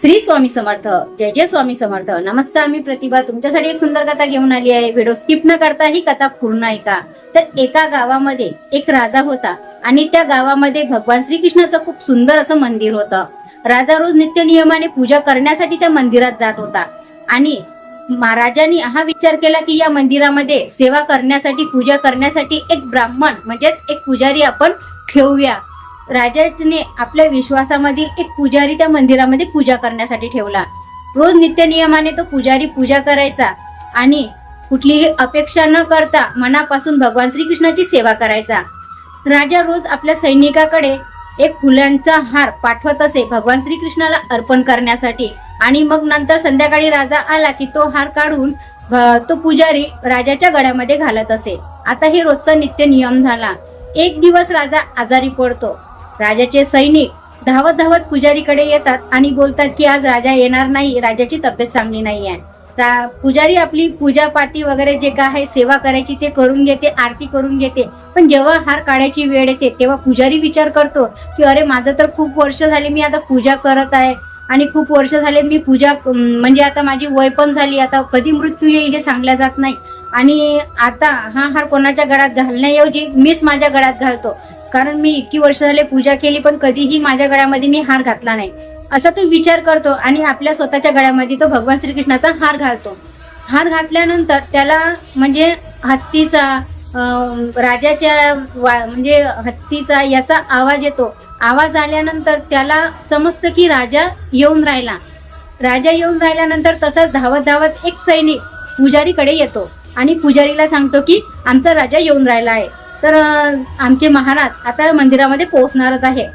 श्री स्वामी समर्थ जय जय स्वामी समर्थ. नमस्कार मी प्रतिभा. तुमच्यासाठी एक सुंदर कथा घेऊन आली आहे. व्हिडिओ स्किप न करता ही कथा पूर्ण ऐका. तर एका गावामध्ये एक राजा होता आणि त्या गावामध्ये भगवान श्रीकृष्णाचं खूप सुंदर असं मंदिर होतं. राजा रोज नित्य नियमाने पूजा करण्यासाठी त्या मंदिरात जात होता. आणि महाराजांनी हा विचार केला की या मंदिरामध्ये सेवा करण्यासाठी पूजा करण्यासाठी एक ब्राह्मण म्हणजेच एक पुजारी आपण ठेवूया. राजाने आपल्या विश्वासामधील एक पुजारी त्या मंदिरामध्ये पूजा करण्यासाठी ठेवला. रोज नित्य नियमाने तो पुजारी पूजा करायचा आणि कुठलीही अपेक्षा न करता मनापासून भगवान श्रीकृष्णाची सेवा करायचा. राजा रोज आपल्या सैनिकाकडे एक फुलांचा हार पाठवत असे भगवान श्रीकृष्णाला अर्पण करण्यासाठी आणि मग नंतर संध्याकाळी राजा आला की तो हार काढून तो पुजारी राजाच्या गळ्यामध्ये घालत असे. आता हे रोजचा नित्य नियम झाला. एक दिवस राजा आजारी पडतो. राजाचे सैनिक धावत धावत पुजारीकडे येतात आणि बोलतात की आज राजा येणार नाही राजाची तब्येत चांगली नाही आहे पुजारी आपली पूजा पाठी वगैरे जे काय आहे सेवा करायची ते करून घेते आरती करून घेते. पण जेव्हा हार काढायची वेळ येते तेव्हा पुजारी विचार करतो की अरे माझं तर खूप वर्ष झाले मी आता पूजा करत आहे आणि खूप वर्ष झाले मी पूजा म्हणजे आता माझी वय पण झाली आता कधी मृत्यू येईल हे सांगल्या जात नाही. आणि आता हा हार कोणाच्या गळ्यात घालण्याऐवजी मीच माझ्या गळ्यात घालतो. कारण मी इतकी वर्ष झाले पूजा केली पण कधीही माझ्या गळ्यामध्ये मी हार घातला नाही. असा तो विचार करतो आणि आपल्या स्वतःच्या गळ्यामध्ये तो भगवान श्रीकृष्णाचा हार घालतो. हार घातल्यानंतर त्याला म्हणजे हत्तीचा राजाच्या वा म्हणजे हत्तीचा याचा आवाज येतो. आवाज आल्यानंतर त्याला समजतं की राजा येऊन राहिला. राजा येऊन राहिल्यानंतर तसाच धावत धावत एक सैनिक पुजारीकडे येतो आणि पुजारीला सांगतो की आमचा राजा येऊन राहिला आहे. तर आमचे महाराज आता मंदिरामध्ये पोहोचणारच आहे.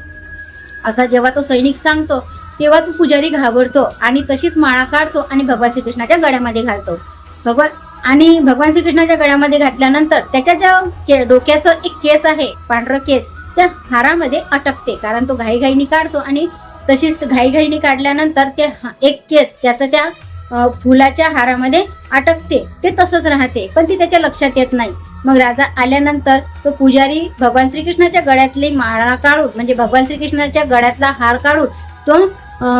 असा जेव्हा तो सैनिक सांगतो तेव्हा तो पुजारी घाबरतो आणि तशीच माळा काढतो आणि भगवान श्रीकृष्णाच्या गळ्यामध्ये घालतो. भगवान आणि भगवान श्रीकृष्णाच्या गळ्यामध्ये घातल्यानंतर त्याच्या ज्या के- डोक्याचं एक केस आहे पांढरं केस त्या हारामध्ये अटकते. कारण तो घाईघाईने काढतो आणि तशीच घाईघाईने काढल्यानंतर ते एक केस त्याचं त्या फुलाच्या हारामध्ये अटकते. ते तसंच राहते पण ती त्याच्या लक्षात येत नाही. मग राजा आल्यानंतर तो पुजारी भगवान श्रीकृष्णाच्या गळ्यातली माळा काढून म्हणजे भगवान श्रीकृष्णाच्या गळ्यातला हार काढून तो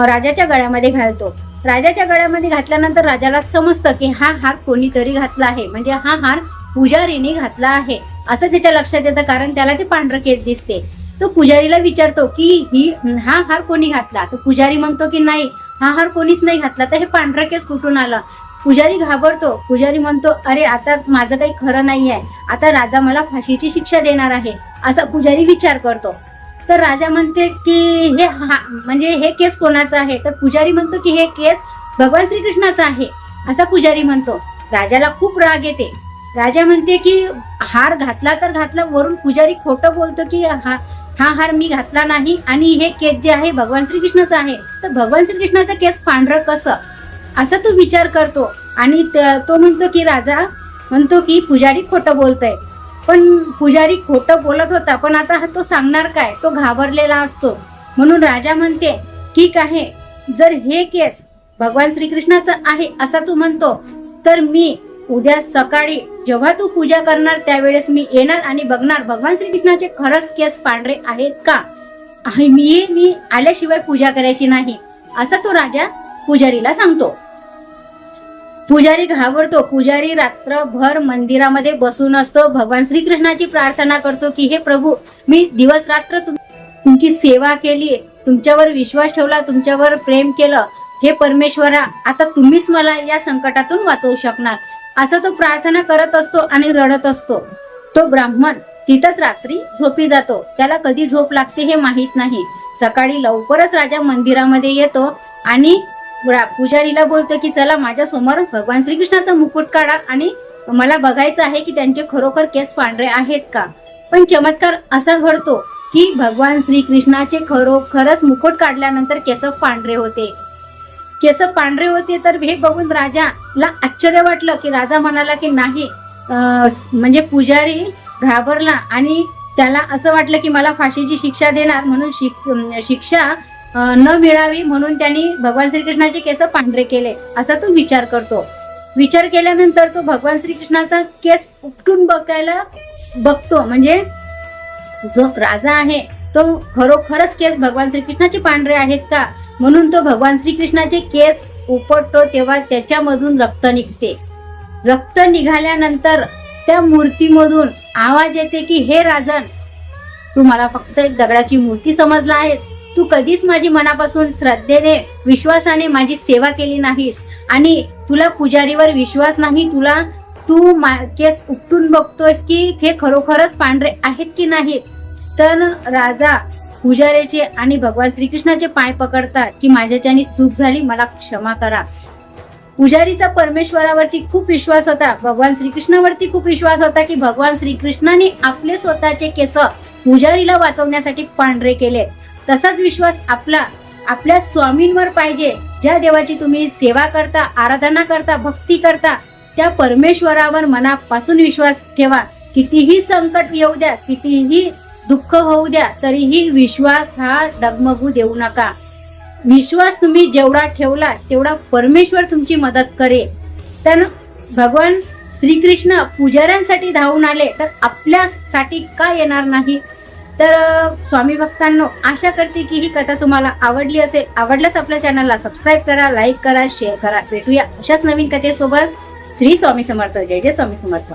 राजाच्या गळ्यामध्ये घालतो. राजाच्या गळ्यामध्ये घातल्यानंतर राजाला समजतं की हा हार कोणीतरी घातला आहे. म्हणजे हा हार पुजारीने घातला आहे असं त्याच्या लक्षात येतं कारण त्याला ते पांढरं केस दिसते. तो पुजारीला विचारतो की ही हा हार कोणी घातला? तो पुजारी म्हणतो की नाही हा हार कोणीच नाही घातला. तर हे पांढरं केस कुठून आलं? पुजारी घाबरतो. पुजारी म्हणतो अरे आता माझं काही खरं नाही आहे आता राजा मला फाशीची शिक्षा देणार आहे. असा पुजारी विचार करतो. तर राजा म्हणते की हे हा म्हणजे हे केस कोणाचं आहे? तर पुजारी म्हणतो की हे केस भगवान श्रीकृष्णाचा आहे. असा पुजारी म्हणतो. राजाला खूप राग येते. राजा म्हणते की हार घातला तर घातला. वरून पुजारी खोटं बोलतो की हा हा हार मी घातला नाही आणि हे केस जे आहे भगवान श्रीकृष्णाचं आहे. तर भगवान श्रीकृष्णाचा केस पांढरं कसं? असा तो विचार करतो. आणि तो म्हणतो की राजा म्हणतो की पुजारी खोटं बोलतोय. पण पुजारी खोटं बोलत होता पण आता तो सांगणार काय? तो घाबरलेला असतो. म्हणून राजा म्हणते ठीक आहे जर हे केस भगवान श्रीकृष्णाचं आहे असा तू म्हणतो तर मी उद्या सकाळी जेव्हा तू पूजा करणार त्यावेळेस मी येणार आणि बघणार भगवान श्रीकृष्णाचे खरंच केस पांढरे आहेत का? आहे मी मी आल्याशिवाय पूजा करायची नाही. असा तो राजा पुजारीला सांगतो. पुजारी घाबरतो. पुजारी रात्रभर मंदिरामध्ये बसून असतो. भगवान श्रीकृष्णाची प्रार्थना करतो की हे प्रभू मी दिवस रात्र तुमची सेवा केली तुमच्यावर विश्वास ठेवला तुमच्यावर प्रेम केलं. हे परमेश्वरा आता तुम्हीच मला या संकटातून वाचवू शकणार. असं तो प्रार्थना करत असतो आणि रडत असतो. तो ब्राह्मण तिथंच रात्री झोपी जातो. त्याला कधी झोप लागते हे माहीत नाही. सकाळी लवकरच राजा मंदिरामध्ये येतो आणि पुजारीला बोलतो की चला माझ्यासमोर भगवान श्रीकृष्णाचा मुकुट काढा आणि मला बघायचं आहे की त्यांचे खरोखर केस पांढरे आहेत का. पण चमत्कार असा घडतो की भगवान श्रीकृष्णाचे खरोखरच मुकुट काढल्यानंतर केस पांढरे होते. केस पांढरे होते तर हे बघून राजाला आश्चर्य वाटलं की राजा म्हणाला की नाही म्हणजे पुजारी घाबरला आणि त्याला असं वाटलं की मला फाशीची शिक्षा देणार म्हणून शिक- शिक्षा न मिळावी म्हणून त्यांनी भगवान श्रीकृष्णाचे केस पांढरे केले असा तो विचार करतो. विचार केल्यानंतर तो भगवान श्रीकृष्णाचा केस उपटून बघायला बघतो म्हणजे जो राजा आहे तो खरोखरच केस भगवान श्रीकृष्णाचे पांढरे आहेत का? म्हणून तो भगवान श्रीकृष्णाचे केस उपटतो तेव्हा त्याच्यामधून रक्त निघते. रक्त निघाल्यानंतर त्या मूर्तीमधून आवाज येते की हे राजन तू मला फक्त एक दगडाची मूर्ती समजला आहेस. तू कधीच माझी मनापासून श्रद्धेने विश्वासाने माझी सेवा केली नाहीस. आणि तुला पुजारीवर विश्वास नाही तुला तू मा- केस उपटून बघतोयस की हे खरोखरच पांढरे आहेत की नाहीत? तर राजा पुजाऱ्याचे आणि भगवान श्रीकृष्णाचे पाय पकडतात की माझ्याच्यानी चूक झाली मला क्षमा करा. पुजारीचा परमेश्वरावरती खूप विश्वास होता. भगवान श्रीकृष्णावरती खूप विश्वास होता की भगवान श्रीकृष्णाने आपले स्वतःचे केस पुजारीला वाचवण्यासाठी पांढरे केले. तसाच विश्वास आपला आपल्या स्वामींवर पाहिजे. ज्या देवाची तुम्ही सेवा करता आराधना करता भक्ती करता त्या परमेश्वरावर मनापासून विश्वास ठेवा. कितीही संकट येऊ द्या कितीही दुःख होऊ द्या तरीही विश्वास हा डगमगू देऊ नका. विश्वास तुम्ही जेवढा ठेवला तेवढा परमेश्वर तुमची मदत करेल. तर भगवान श्रीकृष्ण पुजाऱ्यांसाठी धावून आले तर आपल्यासाठी का येणार नाही? तर स्वामी भक्तांनो आशा करते की ही कथा तुम्हाला आवडली असेल. आवडल्यास आपल्या चॅनलला सबस्क्राईब करा लाईक करा शेअर करा. भेटूया अशाच नवीन कथेसोबत. श्री स्वामी समर्थ. जय जय स्वामी समर्थ.